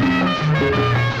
రాక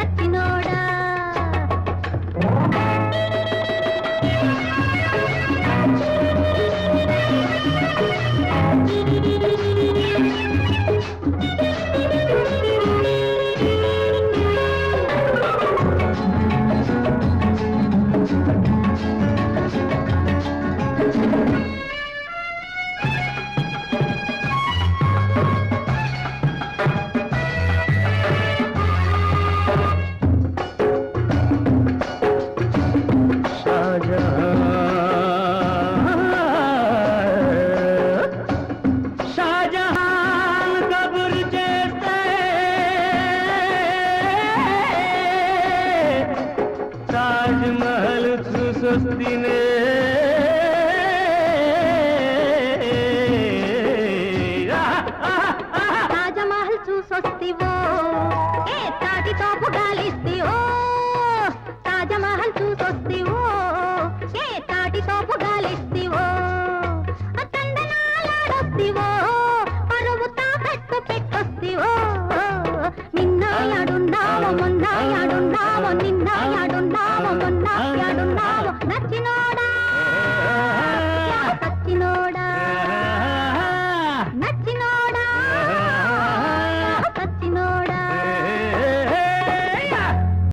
ಕತ್ತಿನೋ ಸುತ್ತಿನೇ ರಾಜಮಹಲ್ ಸೂಸೊಸ್ತಿವೋ ಏ ತಾಟಿ ತೋಪು ಗಾಲಿಸ್ತಿವೋ ತಾಜಮಹಲ್ ಸೂಸೊಸ್ತಿವೋ ಏ ತಾಟಿ ತೋಪು ಗಾಲಿಸ್ತಿವೋ ತಂಡನಾಲಾಡುತ್ತಿವೋ